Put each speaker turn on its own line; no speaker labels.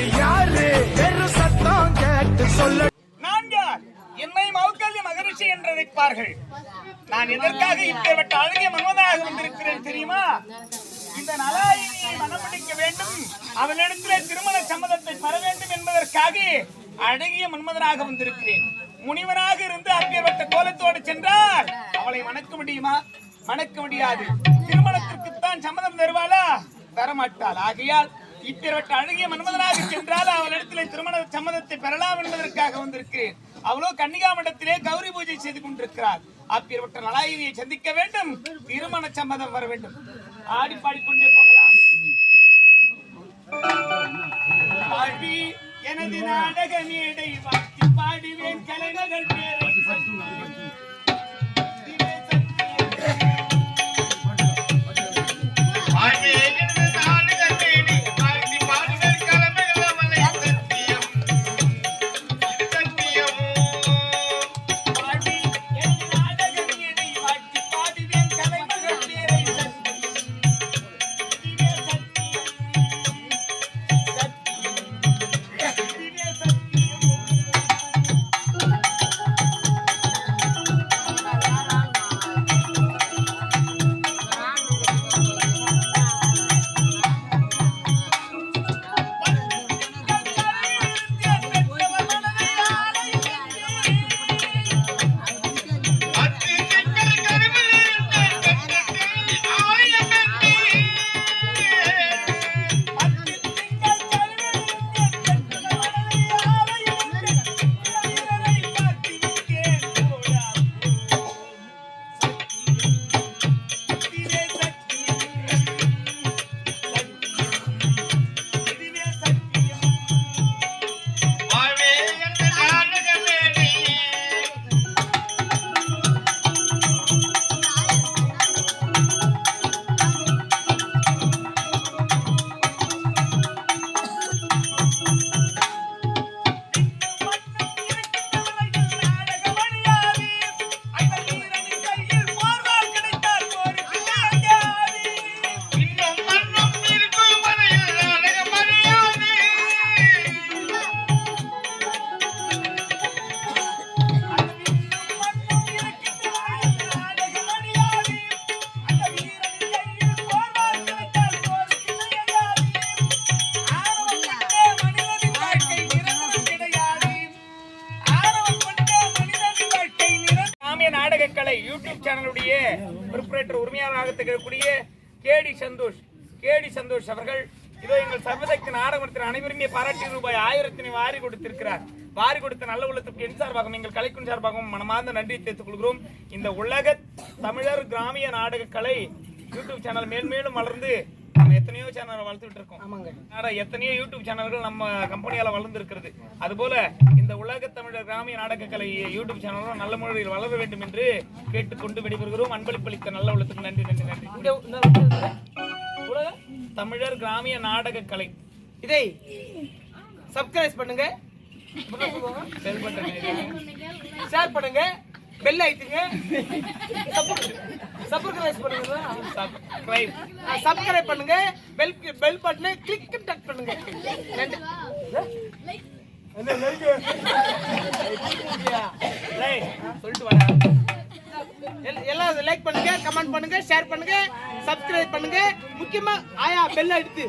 அது யாரு? வெறும் சத்தம் கேட்டு சொல்ல
நான் யார் என்னை மௌக்கல்ய மகரிஷி என்று அழைப்பார்கள். நான் எதற்காக இப்பேற்பட்ட அழகிய மன்மதனாக வந்திருக்கிறேன் தெரியுமா? இந்த நலாயினியை மனமுடிக்க வேண்டும். அவனிடத்திலே திருமண சம்மதத்தை பெற வேண்டும் என்பதற்காக அழகிய மன்மதனாக வந்திருக்கிறேன். முனிவனாக இருந்து அப்பேற்பட்ட கோலத்தோடு சென்றால் அவளை மணக்க முடியுமா? மணக்க முடியாது. திருமணத்திற்குத்தான் சம்மதம் தருவாளா? தரமாட்டாள். ஆகையால் இப்பேற்பட்ட அழகிய மன்மதனாக சென்றால் அவளிடத்திலே திருமண சம்மதத்தை பெறலாம் என்பதற்காக வந்திருக்கிறேன். அவளோ கன்னிகா மண்டத்திலே கௌரி பூஜை செய்து கொண்டிருக்கிறார் அப்பேற்பட்ட நலாயினியை சந்திக்க வேண்டும். திருமண சம்மதம் வர வேண்டும். ஆடி பாடிக்கொண்டே போகலாம். பாடி எனது நாடக மேடை வாத்தி பாடுவேன் கலைஞர்கள் பேரை. நாடகக்கலை யூடியூப் சேனலுடைய ப்ரிப்பரேட்டர் உரிமையாளராக திகழக்கூடிய கேடி சந்தோஷ் கேடி சந்தோஷ் அவர்கள் இதோ எங்கள் சர்வசக்தி நாடகத்தின் அனைவருமே பாராட்டி ரூபாய் ஆயிரத்தினை வாரி கொடுத்திருக்கிறார். வாரி கொடுத்த நல்ல உள்ளத்துக்கு என் சார்பாகவும் எங்கள் கலைக்கும் சார்பாகவும் மனமார்ந்த நன்றி தெரிவித்துக் கொள்கிறோம். இந்த உலக தமிழர் கிராமிய நாடகக்கலை யூடியூப் சேனல் மேன்மேலும் வளர்ந்து எத்தனையோ சேனல் வளர்த்துட்டு இருக்கோம் ஆனா எத்தனையோ யூடியூப் சேனல்கள் நம்ம கம்பெனியால வளர்ந்து இருக்கிறது அதுபோல இந்த உலக தமிழர் கிராமிய நாடகக்கலை யூடியூப் சேனலும் நல்ல முறையில் வளர வேண்டும் என்று கேட்டுக்கொண்டு விடைபெறுகிறோம். அன்பளிப்பளித்த நல்ல உள்ளத்துக்கு நன்றி நன்றி நன்றி. உலக தமிழர்? கிராமிய நாடகக்கலை.
இதை சப்ஸ்கிரைப் பண்ணுங்க. ஷேர் பண்ணுங்க. பெல் ஐத்துங்க சப்ஸ்கிரைப் பண்ணுங்க.
சப்ஸ்கிரைப்
சப்ஸ்கிரைப் பண்ணுங்க. பெல் பெல் பட்டனை கிளிக் டக் பண்ணுங்க. நன்றி எல்லாம் லைக் பண்ணுங்க கமெண்ட் பண்ணுங்க ஷேர் பண்ணுங்க சப்ஸ்கிரைப் பண்ணுங்க. முக்கியமா ஆயா பெல் அடித்து